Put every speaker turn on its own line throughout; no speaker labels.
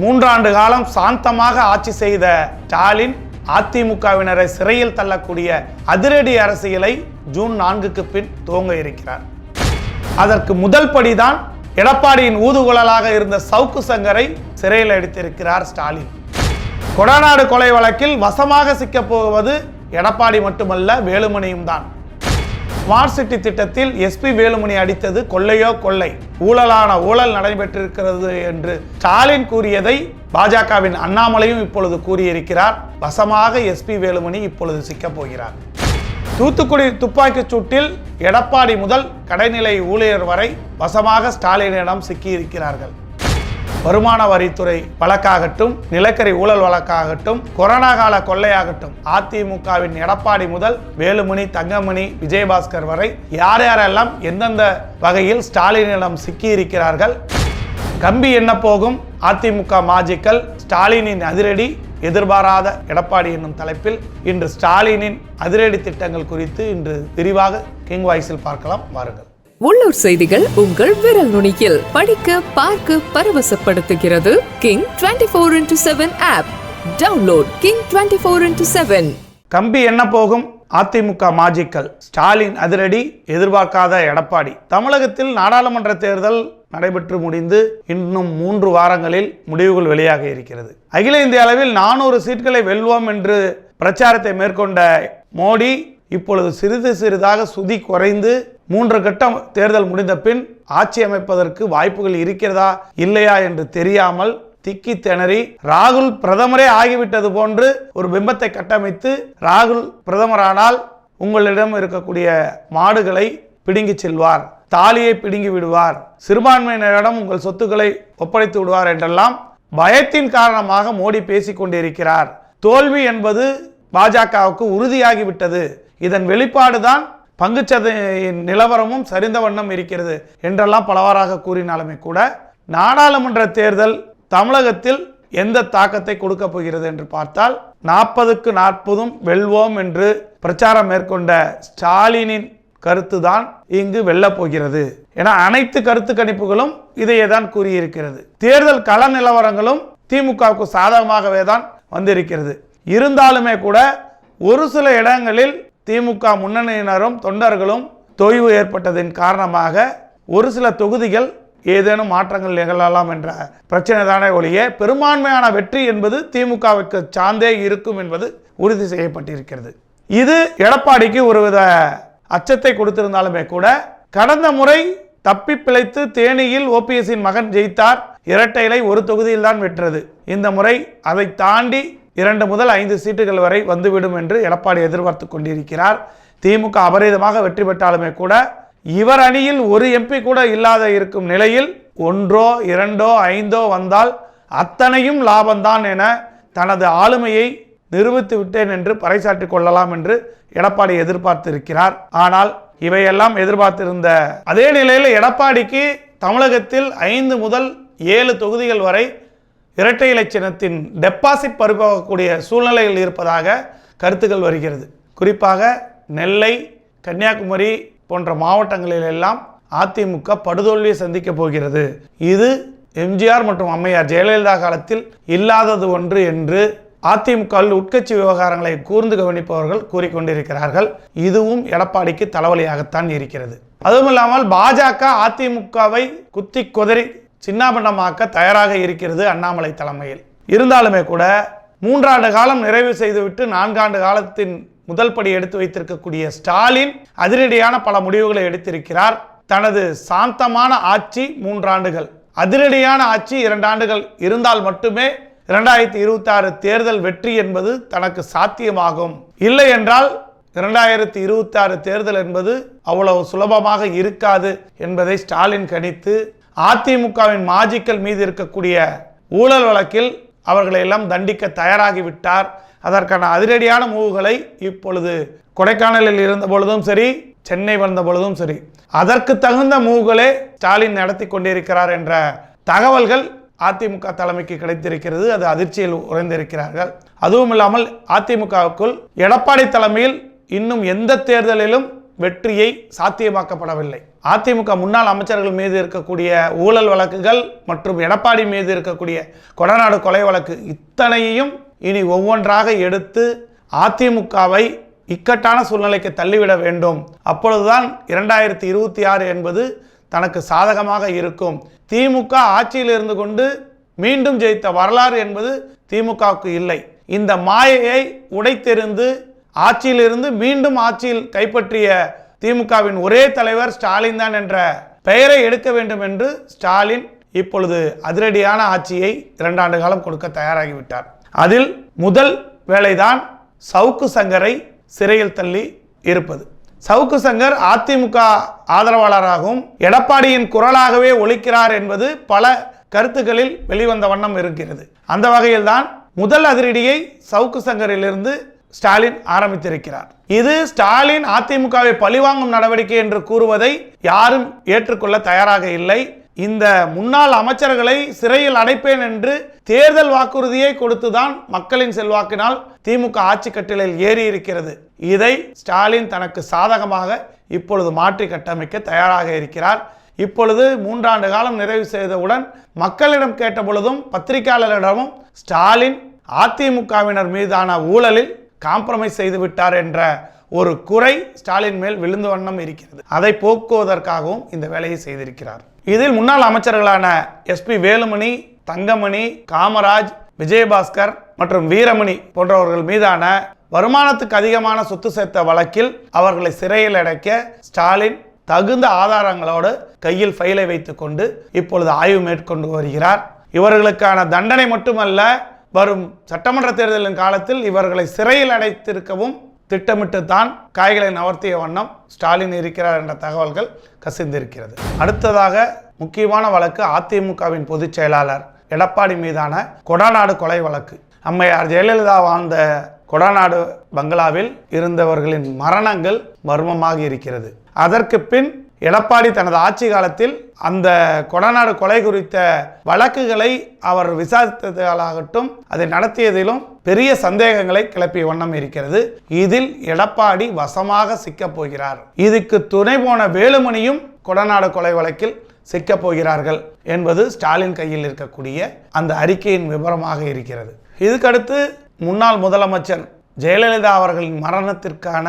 மூன்றாண்டு காலம் சாந்தமாக ஆட்சி செய்த ஸ்டாலின் அதிமுகவினரை சிறையில் தள்ளக்கூடிய அதிரடி அரசியலை ஜூன் நான்குக்கு பின் துவங்க இருக்கிறார். அதற்கு முதல் படிதான் எடப்பாடியின் ஊதுகுழலாக இருந்த சவுக்கு சங்கரை சிறையில் அடித்திருக்கிறார் ஸ்டாலின். கொடநாடு கொலை வழக்கில் வசமாக சிக்கப் போவது எடப்பாடி மட்டுமல்ல வேலுமணியும் தான். ஸ்மார்ட் சிட்டி திட்டத்தில் எஸ்பி வேலுமணி அடித்தது கொள்ளையோ கொள்ளை. ஊழலான ஊழல் நடைபெற்றிருக்கிறது என்று ஸ்டாலின் கூறியதை பாஜகவின் அண்ணாமலையும் இப்பொழுது கூறியிருக்கிறார். வசமாக எஸ்பி வேலுமணி இப்பொழுது சிக்கப் போகிறார். தூத்துக்குடி துப்பாக்கிச் சூட்டில் எடப்பாடி முதல் கடைநிலை ஊழியர் வரை வசமாக ஸ்டாலினிடம் சிக்கியிருக்கிறார்கள். வருமான வரித்துறை வழக்காகட்டும் நிலக்கரி ஊழல் வழக்காகட்டும் கொரோனா கால கொள்ளையாகட்டும் அதிமுகவின் எடப்பாடி முதல் வேலுமணி தங்கமணி விஜயபாஸ்கர் வரை யார் யாரெல்லாம் எந்தெந்த வகையில் ஸ்டாலினிடம் சிக்கியிருக்கிறார்கள்? கம்பி என்ன போகும்? அதிமுக மாஜிக்கல் ஸ்டாலினின் அதிரடி எதிர்பாராத எடப்பாடி என்னும் தலைப்பில் இன்று ஸ்டாலினின் அதிரடி திட்டங்கள் குறித்து இன்று விரிவாக கிங் வாய்ஸில் பார்க்கலாம். வாருங்கள்.
உள்ளூர் செய்திகள் உங்கள் விரல் நுனியில். படிக்க பார்க்க பரவசப்படுத்துகிறது king twenty four into seven app download king twenty four into seven
கம்பி என்ன போகும்? அதிமுக மாஜிக்கல். ஸ்டாலின் அதிரடி எதிர்பார்க்காத எடப்பாடி. தமிழகத்தில் நாடாளுமன்ற தேர்தல் நடைபெற்று முடிந்து இன்னும் மூன்று வாரங்களில் முடிவுகள் வெளியாக இருக்கிறது. அகில இந்திய அளவில் நானூறு சீட்களை வெல்வோம் என்று பிரச்சாரத்தை மேற்கொண்ட மோடி இப்பொழுது சிறிது சிறிதாக சுதி குறைந்து மூன்று கட்டம் தேர்தல் முடிந்த பின் ஆட்சி அமைப்பதற்கு வாய்ப்புகள் இருக்கிறதா இல்லையா என்று தெரியாமல் திக்கி திணறி ராகுல் பிரதமரே ஆகிவிட்டது போன்று ஒரு பிம்பத்தை கட்டமைத்து ராகுல் பிரதமரானால் உங்களிடம் இருக்கக்கூடிய மாடுகளை பிடுங்கி செல்வார் தாலியை பிடுங்கி விடுவார் சிறுபான்மையினரிடம் உங்கள் சொத்துக்களை ஒப்படைத்து விடுவார் என்றெல்லாம் பயத்தின் காரணமாக மோடி பேசிக் கொண்டிருக்கிறார். தோல்வி என்பது பாஜகவுக்கு உறுதியாகிவிட்டது. இதன் வெளிப்பாடுதான் பங்குச்சதை நிலவரமும் சரிந்த வண்ணம் இருக்கிறது என்றெல்லாம் பலவாறாக கூறினாலுமே கூட நாடாளுமன்ற தேர்தல் தமிழகத்தில் எந்த தாக்கத்தை கொடுக்க போகிறது என்று பார்த்தால் நாற்பதுக்கு நாற்பதும் வெல்வோம் என்று பிரச்சாரம் மேற்கொண்ட ஸ்டாலினின் கருத்துதான் இங்கு வெல்ல போகிறது. என அனைத்து கருத்து கணிப்புகளும் இதையே தான் கூறியிருக்கிறது. தேர்தல் கள நிலவரங்களும் திமுகவுக்கு சாதகமாகவே தான் வந்திருக்கிறது. இருந்தாலுமே கூட ஒரு சில இடங்களில் திமுக முன்னணியினரும் தொண்டர்களும் தொய்வு ஏற்பட்டதின் காரணமாக ஒரு சில தொகுதிகள் ஏதேனும் மாற்றங்கள் நிகழலாம் என்ற பிரச்சனை தானே ஒழிய பெரும்பான்மையான வெற்றி என்பது திமுகவுக்கு சார்ந்தே இருக்கும் என்பது உறுதி செய்யப்பட்டிருக்கிறது. இது எடப்பாடிக்கு ஒருவித அச்சத்தை கொடுத்திருந்தாலுமே கூட கடந்த முறை தப்பி பிழைத்து தேனியில் ஓபிஎஸ்ஸின் மகன் ஜெயித்தார் இரட்டையிலை ஒரு தொகுதியில் தான் வெற்றது இந்த முறை அதை தாண்டி இரண்டு முதல் ஐந்து சீட்டுகள் வரை வந்துவிடும் என்று எடப்பாடி எதிர்பார்த்து கொண்டிருக்கிறார். திமுக அபரிதமாக வெற்றி பெற்றாலுமே கூட இவர் அணியில் ஒரு எம்பி கூட இல்லாத இருக்கும் நிலையில் ஒன்றோ இரண்டோ ஐந்தோ வந்தால் அத்தனையும் லாபம்தான் என தனது ஆளுமையை நிரூபித்து விட்டேன் என்று பறைசாற்றிக் கொள்ளலாம் என்று எடப்பாடி எதிர்பார்த்திருக்கிறார். ஆனால் இவையெல்லாம் எதிர்பார்த்திருந்த அதே நிலையில் எடப்பாடிக்கு தமிழகத்தில் ஐந்து முதல் ஏழு தொகுதிகள் வரை இரட்டை இலச்சினத்தின் டெபாசிட் பறிபோகக்கூடிய சூழ்நிலையில் இருப்பதாக கருத்துக்கள் வருகிறது. குறிப்பாக நெல்லை கன்னியாகுமரி போன்ற மாவட்டங்களில் எல்லாம் அதிமுக படுதோல்வியை சந்திக்க போகிறது. இது எம்ஜிஆர் மற்றும் அம்மையார் ஜெயலலிதா காலத்தில் இல்லாதது ஒன்று என்று அதிமுகவில் உட்கட்சி விவகாரங்களை கூர்ந்து கவனிப்பவர்கள் கூறிக்கொண்டிருக்கிறார்கள். இதுவும் எடப்பாடிக்கு தலைவலியாகத்தான் இருக்கிறது. அதுவும் இல்லாமல் பாஜக அதிமுகவை குத்தி குதறி சின்னாபண்டமாக்க தயாராக இருக்கிறது அண்ணாமலை தலைமையில். இருந்தாலுமே கூட மூன்றாண்டு காலம் நிறைவு செய்துவிட்டு நான்காண்டு காலத்தின் முதல் படி எடுத்து வைத்திருக்கக்கூடிய ஸ்டாலின் அதிரடியான பல முடிவுகளை எடுத்திருக்கிறார். தனது சாந்தமான ஆட்சி மூன்றாண்டுகள். அதிரடியான ஆட்சி இரண்டாண்டுகள் இருந்தால் மட்டுமே இரண்டாயிரத்தி இருபத்தி ஆறு தேர்தல் வெற்றி என்பது தனக்கு சாத்தியமாகும். இல்லை என்றால் இரண்டாயிரத்தி இருபத்தி ஆறு தேர்தல் என்பது அவ்வளவு சுலபமாக இருக்காது என்பதை ஸ்டாலின் கணித்து அதிமுகவின் மாஜிக்கல் மீது இருக்கக்கூடிய ஊழல் வழக்கில் அவர்களை எல்லாம் தண்டிக்க தயாராகிவிட்டார். அதற்கான அதிரடியான மூவுகளை இப்பொழுது கொடைக்கானலில் இருந்த பொழுதும் சரி சென்னை வந்த பொழுதும் சரி அதற்கு தகுந்த மூவுகளே ஸ்டாலின் நடத்தி கொண்டிருக்கிறார் என்ற தகவல்கள் அதிமுக தலைமைக்கு கிடைத்திருக்கிறது. அது அதிர்ச்சியில் உறைந்திருக்கிறார்கள். அதுவும் இல்லாமல் அதிமுகவுக்குள் எடப்பாடி தலைமையில் இன்னும் எந்த தேர்தலிலும் வெற்றியை சாத்தியமாக்கப்படவில்லை. அதிமுக முன்னாள் அமைச்சர்கள் மீது இருக்கக்கூடிய ஊழல் வழக்குகள் மற்றும் எடப்பாடி மீது இருக்கக்கூடிய கொடநாடு கொலை வழக்கு இத்தனையையும் இனி ஒவ்வொன்றாக எடுத்து அதிமுகவை இக்கட்டான சூழ்நிலைக்கு தள்ளிவிட வேண்டும். அப்பொழுதுதான் இரண்டாயிரத்தி இருபத்தி ஆறு என்பது தனக்கு சாதகமாக இருக்கும். திமுக ஆட்சியில் இருந்து கொண்டு மீண்டும் ஜெயித்த வரலாறு என்பது திமுகவுக்கு இல்லை. இந்த மாயையை உடைத்தெறிந்து ஆட்சியிலிருந்து மீண்டும் ஆட்சியில் கைப்பற்றிய திமுகவின் ஒரே தலைவர் ஸ்டாலின் தான் என்ற பெயரை எடுக்க வேண்டும் என்று ஸ்டாலின் இப்பொழுது அதிரடியான ஆட்சியை இரண்டாண்டு காலம் கொடுக்க தயாராகிவிட்டார். அதில் முதல் வேலைதான் சவுக்கு சங்கரை சிறையில் தள்ளி இருப்பது. சவுக்கு சங்கர் அதிமுக ஆதரவாளராகவும் எடப்பாடியின் குரலாகவே ஒழிக்கிறார் என்பது பல கருத்துக்களில் வெளிவந்த வண்ணம் இருக்கிறது. அந்த வகையில்தான் முதல் அதிரடியை சவுக்கு சங்கரிலிருந்து ஸ்டாலின் ஆரம்பித்திருக்கிறார். இது ஸ்டாலின் அதிமுகவை பழிவாங்கும் நடவடிக்கை என்று கூறுவதை யாரும் ஏற்றுக்கொள்ள தயாராக இல்லை. இந்த முன்னாள் அமைச்சர்களை சிறையில் அடைப்பேன் என்று தேர்தல் வாக்குறுதியை கொடுத்துதான் மக்களின் செல்வாக்கினால் திமுக ஆட்சி கட்டிலில் ஏறி இருக்கிறது இதை ஸ்டாலின் தனக்கு சாதகமாக இப்பொழுது மாற்றி கட்டமைக்க தயாராக இருக்கிறார். இப்பொழுது மூன்றாண்டு காலம் நிறைவு செய்தவுடன் மக்களிடம் கேட்ட பொழுதும் பத்திரிகையாளர்களிடமும் ஸ்டாலின் அதிமுகவினர் மீதான ஊழலில் காம்ப்ரமைஸ் செய்து விட்டார் என்ற ஒரு குறை ஸ்டாலின் மேல் விழுந்து வண்ணம் இருக்கிறது. அதை போக்குவதற்காகவும் இந்த வேலையை செய்திருக்கிறார். இதில் முன்னாள் அமைச்சர்களான எஸ்பி வேலுமணி தங்கமணி காமராஜ் விஜயபாஸ்கர் மற்றும் வீரமணி போன்றவர்கள் மீதான வருமானத்துக்கு அதிகமான சொத்து சேர்த்த வழக்கில் அவர்களை சிறையில் அடைக்க ஸ்டாலின் தகுந்த ஆதாரங்களோடு கையில் ஃபைலை வைத்துக்கொண்டு இப்பொழுது ஆய்வு மேற்கொண்டு வருகிறார். இவர்களுக்கான தண்டனை மட்டுமல்ல வரும் சட்டமன்ற தேர்தலின் காலத்தில் இவர்களை சிறையில் அடைத்திருக்கவும் திட்டமிட்டு தான் காய்களை நவர்த்திய வண்ணம் ஸ்டாலின் இருக்கிறார் என்ற தகவல்கள் கசிந்திருக்கிறது. அடுத்ததாக முக்கியமான வழக்கு அதிமுகவின் பொதுச் செயலாளர் எடப்பாடி மீதான கொடாநாடு கொலை வழக்கு. அம்மையார் ஜெயலலிதா வாழ்ந்த கொடாநாடு பங்களாவில் இருந்தவர்களின் மரணங்கள் மர்மமாக இருக்கிறது. அதற்கு பின் எடப்பாடி தனது ஆட்சி காலத்தில் அந்த கொடநாடு கொலை குறித்த வழக்குகளை அவர் விசாரித்ததாகட்டும் அதை நடத்தியதிலும் பெரிய சந்தேகங்களை கிளப்பிய வண்ணம் இருக்கிறது. இதில் எடப்பாடி வசமாக சிக்கப் போகிறார். இதுக்கு துணை போன வேலுமணியும் கொடநாடு கொலை வழக்கில் சிக்கப் போகிறார்கள் என்பது ஸ்டாலின் கையில் இருக்கக்கூடிய அந்த அறிக்கையின் விவரமாக இருக்கிறது. இதுக்கடுத்து முன்னாள் முதலமைச்சர் ஜெயலலிதா அவர்களின் மரணத்திற்கான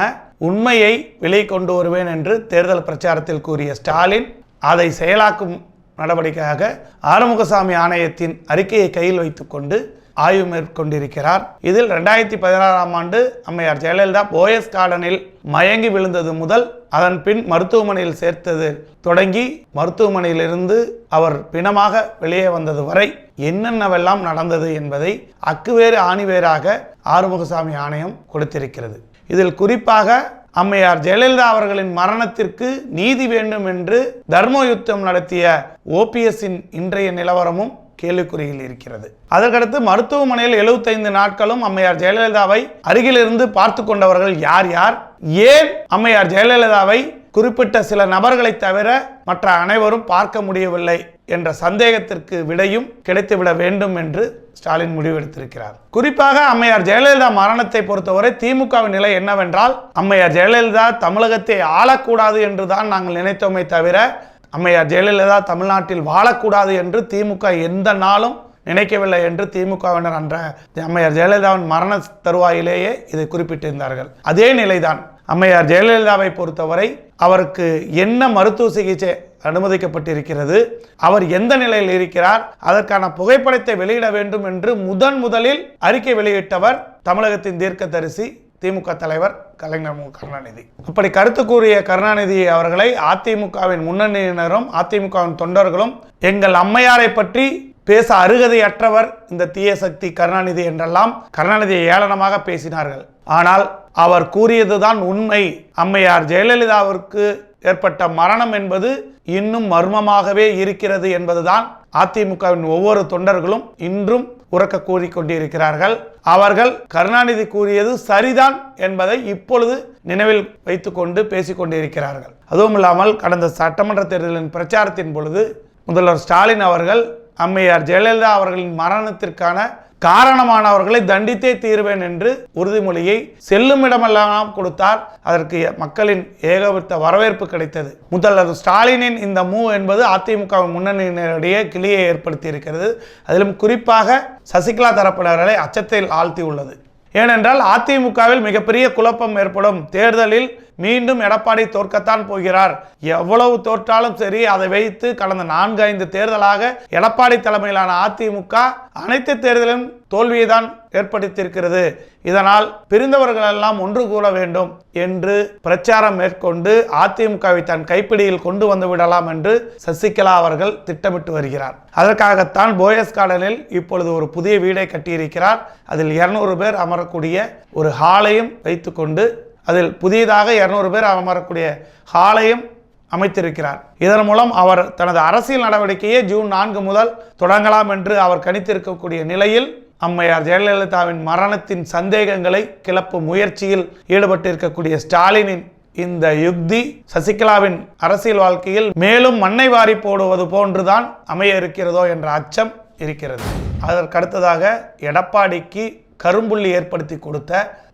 உண்மையை விலை கொண்டு வருவேன் என்று தேர்தல் பிரச்சாரத்தில் கூறிய ஸ்டாலின் அதை செயலாக்கும் நடவடிக்கையாக ஆறுமுகசாமி ஆணையத்தின் அறிக்கையை கையில் வைத்துக்கொண்டு ஆய்வு மேற்கொண்டிருக்கிறார். இதில் ரெண்டாயிரத்தி பதினாறாம் ஆண்டு அம்மையார் ஜெயலலிதா போயஸ் கார்டனில் மயங்கி விழுந்தது முதல் அதன் பின் மருத்துவமனையில் சேர்த்தது தொடங்கி மருத்துவமனையிலிருந்து அவர் பிணமாக வெளியே வந்தது வரை என்னென்னவெல்லாம் நடந்தது என்பதை அக்குவேறு ஆணிவேராக ஆறுமுகசாமி ஆணையம் கொடுத்திருக்கிறது. இதில் குறிப்பாக அம்மையார் ஜெயலலிதா அவர்களின் மரணத்திற்கு நீதி வேண்டும் என்று தர்ம யுத்தம் நடத்திய ஓபிஎஸ்ஸின் இன்றைய நிலவரமும் கேள்விக்குறியில் இருக்கிறது. அதற்கடுத்து மருத்துவமனையில் 75 நாட்களும் அம்மையார் ஜெயலலிதாவை அருகிலிருந்து பார்த்து கொண்டவர்கள் யார் யார்? ஏன் அம்மையார் ஜெயலலிதாவை குறிப்பிட்ட சில நபர்களை தவிர மற்ற அனைவரும் பார்க்க முடியவில்லை? என்ற சந்தேகத்திற்கு விடையும் கிடைத்துவிட வேண்டும் என்று ஸ்டாலின் முடிவெடுத்திருக்கிறார். குறிப்பாக அம்மையார் ஜெயலலிதா மரணத்தை பொறுத்தவரை திமுகவின் நிலை என்னவென்றால் அம்மையார் ஜெயலலிதா தமிழகத்தை ஆளக்கூடாது என்றுதான் நாங்கள் நினைத்தோமே தவிர அம்மையார் ஜெயலலிதா தமிழ்நாட்டில் வாழக்கூடாது என்று திமுக எந்த நாளும் நினைக்கவில்லை என்று திமுகவினர் அன்ற அம்மையார் ஜெயலலிதாவின் மரண தருவாயிலேயே இதை குறிப்பிட்டிருந்தார்கள். அதே நிலைதான் அம்மையார் ஜெயலலிதாவை பொறுத்தவரை அவருக்கு என்ன மருத்துவ சிகிச்சை அனுமதிக்கப்பட்டிருக்கிறது அவர் எந்த நிலையில் இருக்கிறார் அதற்கான புகைப்படத்தை வெளியிட வேண்டும் என்று முதன் முதலில் அறிக்கை வெளியிட்டவர் தமிழகத்தின் தீர்க்கதரிசி திமுக தலைவர் கலைஞர் மு. கருணாநிதி. அப்படி கருத்து கூறிய கருணாநிதி அவர்களை அதிமுகவின் முன்னணியினரும் அதிமுகவின் தொண்டர்களும் எங்கள் அம்மையாரை பற்றி பேச அருகதையற்றவர் இந்த தீய சக்தி கருணாநிதி என்றெல்லாம் கருணாநிதியை ஏளனமாக பேசினார்கள். ஆனால் அவர் கூறியதுதான் உண்மை. அம்மையார் ஜெயலலிதாவிற்கு ஏற்பட்ட மரணம் என்பது இன்னும் மர்மமாகவே இருக்கிறது என்பதுதான் அதிமுகவின் ஒவ்வொரு தொண்டர்களும் இன்றும் உறக்க கூறிக்கொண்டிருக்கிறார்கள் அவர்கள் கருணாநிதி கூறியது சரிதான் என்பதை இப்பொழுது நினைவில் வைத்துக்கொண்டு பேசிக்கொண்டிருக்கிறார்கள் அதுவும் இல்லாமல் கடந்த சட்டமன்ற தேர்தலின் பிரச்சாரத்தின் பொழுது முதல்வர் ஸ்டாலின் அவர்கள் அம்மையார் ஜெயலலிதா அவர்களின் மரணத்திற்கான காரணமானவர்களை தண்டித்தே தீர்வேன் என்று உறுதிமொழியை செல்லும் இடமெல்லாம் கொடுத்தார். அதற்கு மக்களின் ஏகபத்த வரவேற்பு கிடைத்தது. முதல்வர் ஸ்டாலினின் இந்த மூ என்பது அதிமுக முன்னணியினரிடையே கிளியை ஏற்படுத்தி இருக்கிறது அதிலும் குறிப்பாக சசிகலா தரப்பினர்களை அச்சத்தில் ஆழ்த்தியுள்ளது. ஏனென்றால் அதிமுகவில் மிகப்பெரிய குழப்பம் ஏற்படும் தேர்தலில் மீண்டும் எடப்பாடி தோற்கத்தான் போகிறார். எவ்வளவு தோற்றாலும் சரி அதை வைத்து கடந்த நான்கு ஐந்து தேர்தலாக எடப்பாடி தலைமையிலான அதிமுக அனைத்து தேர்தலும் தோல்வியை தான் ஏற்படுத்தியிருக்கிறது. இதனால் பிரிந்தவர்கள் எல்லாம் ஒன்று கூற வேண்டும் என்று பிரச்சாரம் மேற்கொண்டு அதிமுகவை தன் கைப்பிடியில் கொண்டு வந்து விடலாம் என்று சசிகலா அவர்கள் திட்டமிட்டு வருகிறார். அதற்காகத்தான் போயஸ் கார்டனில் இப்பொழுது ஒரு புதிய வீடை கட்டியிருக்கிறார். அதில் இருநூறு பேர் அமரக்கூடிய ஒரு ஹாலையும் வைத்துக்கொண்டு அதில் புதியதாக இருநூறு பேர் அமரக்கூடிய ஹாலையும் அமைத்திருக்கிறார். இதன் மூலம் அவர் தனது அரசியல் நடவடிக்கையை ஜூன் நான்கு முதல் தொடங்கலாம் என்று அவர் கணித்திருக்கக்கூடிய நிலையில் அம்மையார் ஜெயலலிதாவின் மரணத்தின் சந்தேகங்களை கிளப்பும் முயற்சியில் ஈடுபட்டிருக்கக்கூடிய ஸ்டாலினின் இந்த யுக்தி சசிகலாவின் அரசியல் வாழ்க்கையில் மேலும் மண்ணை வாரி போடுவது போன்றுதான் அமைய இருக்கிறதோ என்ற அச்சம் இருக்கிறது. அதற்கடுத்ததாக எடப்பாடிக்கு கரும்புள்ளி ஏற்படுத்தி கொடுத்த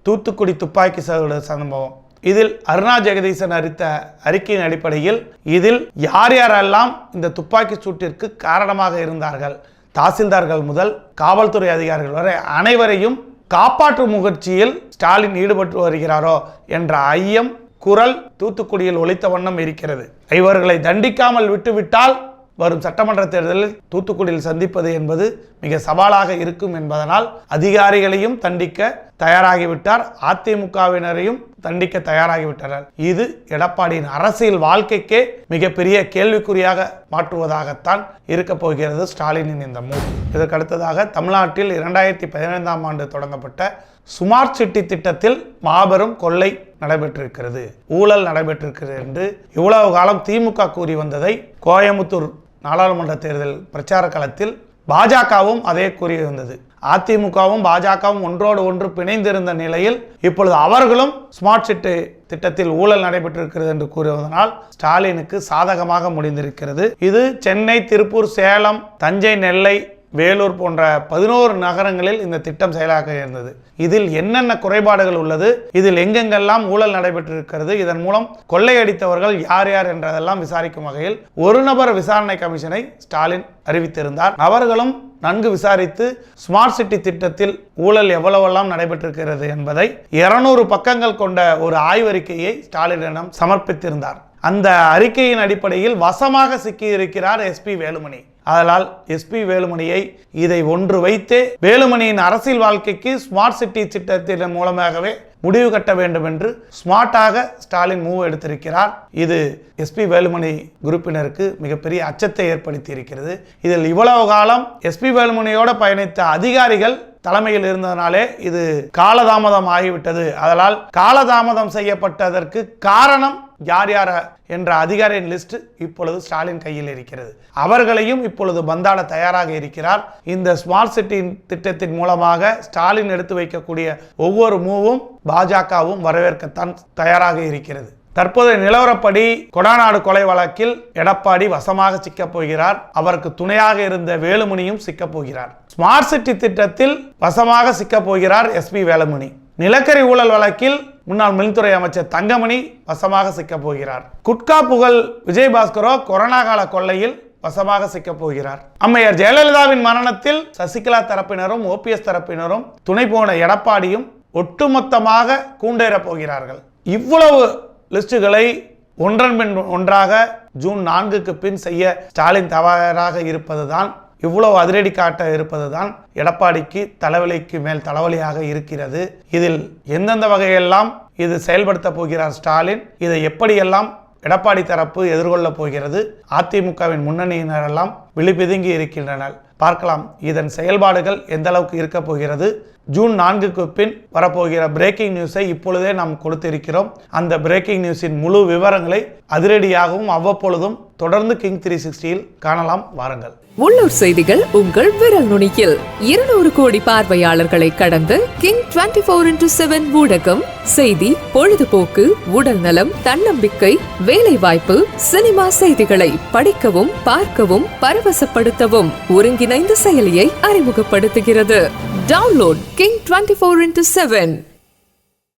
தூத்துக்குடி துப்பாக்கி சூடு சம்பவம். இதில் அருணா ஜெகதீசன் அறித்த அறிக்கையின் அடிப்படையில் இதில் யார் யாரெல்லாம் இந்த துப்பாக்கி சூட்டிற்கு காரணமாக இருந்தார்கள்? தாசில்தார்கள் முதல் காவல்துறை அதிகாரிகள் வரை அனைவரையும் காப்பாற்றும் முயற்சியில் ஸ்டாலின் ஈடுபட்டு வருகிறாரோ என்ற ஐயம் குரல் தூத்துக்குடியில் ஒழித்த வண்ணம் இருக்கிறது. இவர்களை தண்டிக்காமல் விட்டுவிட்டால் வரும் சட்டமன்ற தேர்தலில் தூத்துக்குடியில் சந்திப்பது என்பது மிக சவாலாக இருக்கும் என்பதனால் அதிகாரிகளையும் தண்டிக்க தயாராகிவிட்டார். அதிமுகவினரையும் தண்டிக்க தயாராகிவிட்டனர். இது எடப்பாடியின் அரசியல் வாழ்க்கைக்கே மிகப்பெரிய கேள்விக்குறியாக மாற்றுவதாகத்தான் இருக்க போகிறது ஸ்டாலினின் இந்த மூவ் இதற்கு அடுத்ததாக தமிழ்நாட்டில் இரண்டாயிரத்தி பதினைந்தாம் ஆண்டு தொடங்கப்பட்ட சுமார் சிட்டி திட்டத்தில் மாபெரும் கொள்ளை நடைபெற்றிருக்கிறது. ஊழல் நடைபெற்றிருக்கிறது என்று இவ்வளவு காலம் திமுக கூறி வந்ததை கோயமுத்தூர் நாடாளுமன்ற தேர்தல் பிரச்சார களத்தில் பாஜகவும் அதே கூறியிருந்தது. அதிமுகவும் பாஜகவும் ஒன்றோடு ஒன்று பிணைந்திருந்த நிலையில் இப்பொழுது அவர்களும் ஸ்மார்ட் சிட்டி திட்டத்தில் ஊழல் நடைபெற்றிருக்கிறது என்று கூறுவதனால் ஸ்டாலினுக்கு சாதகமாக முடிந்திருக்கிறது. இது சென்னை திருப்பூர் சேலம் தஞ்சை நெல்லை வேலூர் போன்ற பதினோரு நகரங்களில் இந்த திட்டம் செயலாக இருந்தது. இதில் என்னென்ன குறைபாடுகள் உள்ளது? இதில் எங்கெங்கெல்லாம் ஊழல் நடைபெற்றிருக்கிறது? இதன் மூலம் கொள்ளையடித்தவர்கள் யார் யார் என்றதெல்லாம் விசாரிக்கும் வகையில் ஒரு நபர் விசாரணை கமிஷனை ஸ்டாலின் அறிவித்திருந்தார். அவர்களும் நன்கு விசாரித்து ஸ்மார்ட் சிட்டி திட்டத்தில் ஊழல் எவ்வளவெல்லாம் நடைபெற்றிருக்கிறது என்பதை இருநூறு பக்கங்கள் கொண்ட ஒரு ஆய்வறிக்கையை ஸ்டாலினிடம் சமர்ப்பித்திருந்தார். அந்த அறிக்கையின் அடிப்படையில் வசமாக சிக்கியிருக்கிறார் எஸ்பி வேலுமணி. அதனால் எஸ்பி வேலுமணியை இதை ஒன்று வைத்தே வேலுமணியின் அரசியல் வாழ்க்கைக்கு ஸ்மார்ட் சிட்டி திட்டத்தின் மூலமாகவே முடிவு கட்ட வேண்டும் என்று ஸ்மார்ட்டாக ஸ்டாலின் மூவ் எடுத்திருக்கிறார். இது எஸ்பி வேலுமணி குரூப்பினருக்கு மிகப்பெரிய அச்சத்தை ஏற்படுத்தி இருக்கிறது இதில் இவ்வளவு காலம் எஸ்பி வேலுமணியோட பயணித்த அதிகாரிகள் தலைமையில் இருந்ததனாலே இது காலதாமதம் ஆகிவிட்டது. அதனால் காலதாமதம் செய்யப்பட்டதற்கு காரணம் யார் யார் என்ற அதிகாரியின் லிஸ்ட் இப்பொழுது ஸ்டாலின் கையில் இருக்கிறது. அவர்களையும் இப்பொழுது பந்தாட தயாராக இருக்கிறார். இந்த ஸ்மார்ட் சிட்டி திட்டத்தின் மூலமாக ஸ்டாலின் எடுத்து வைக்கக்கூடிய ஒவ்வொரு மூவும் பாஜகவும் வரவேற்கத்தான் தயாராக இருக்கிறது. தற்போதைய நிலவரப்படி கொடாநாடு கொலை வழக்கில் எடப்பாடி வசமாக சிக்கப் போகிறார். அவருக்கு துணையாக இருந்த வேலுமணியும் சிக்கப் போகிறார். ஸ்மார்ட் சிட்டி திட்டத்தில் வசமாக சிக்கப் போகிறார் எஸ்பி வேலுமணி. நிலக்கரி ஊழல் வழக்கில் முன்னாள் மின்துறை அமைச்சர் தங்கமணி வசமாக சிக்கப் போகிறார். குட்கா புகழ் விஜயபாஸ்கரோ கொரோனா கால கொள்ளையில் வசமாக சிக்கப் போகிறார். அம்மையார் ஜெயலலிதாவின் மரணத்தில் சசிகலா தரப்பினரும் ஓபிஎஸ் தரப்பினரும் துணை போன எடப்பாடியும் ஒட்டுமொத்தமாக கூண்டேறப் போகிறார்கள். இவ்வளவு லிஸ்டுகளை ஒன்றன் பின் ஒன்றாக ஜூன் நான்குக்கு பின் செய்ய ஸ்டாலின் தவறாக இருப்பதுதான் இவ்வளவு அதிரடி காட்ட இருப்பதுதான் எடப்பாடிக்கு தலைவலிக்கு மேல் தலைவலியாக இருக்கிறது. இதில் எந்தெந்த வகையெல்லாம் இது செயல்படுத்த போகிறார் ஸ்டாலின் இதை எப்படியெல்லாம் எடப்பாடி தரப்பு எதிர்கொள்ளப் போகிறது அதிமுகவின் முன்னணியினரெல்லாம் விழிபிதுங்கி இருக்கின்றனர். பார்க்கலாம் இதன் செயல்பாடுகள் எந்த அளவுக்கு இருக்கப் போகிறது ஜூன் நான்குக்கு பின் வரப்போகிற பிரேக்கிங் நியூஸை இப்பொழுதே நாம் கொடுத்திருக்கிறோம். அந்த பிரேக்கிங் நியூஸின் முழு விவரங்களை அதிரடியாகவும் அவ்வப்பொழுதும் தொடர்ந்து கிங் த்ரீ சிக்ஸ்டியில் காணலாம். வாருங்கள்.
உள்ளூர் செய்திகள் உங்கள் விரல் நுனியில். இருநூறு கோடி பார்வையாளர்களை கடந்து king twenty four into seven ஊடகம் செய்தி பொழுதுபோக்கு உடல் நலம் தன்னம்பிக்கை வேலை வாய்ப்பு சினிமா செய்திகளை படிக்கவும் பார்க்கவும் பரவசப்படுத்தவும் ஒருங்கிணைந்த செயலியை அறிமுகப்படுத்துகிறது. Download king twenty four into seven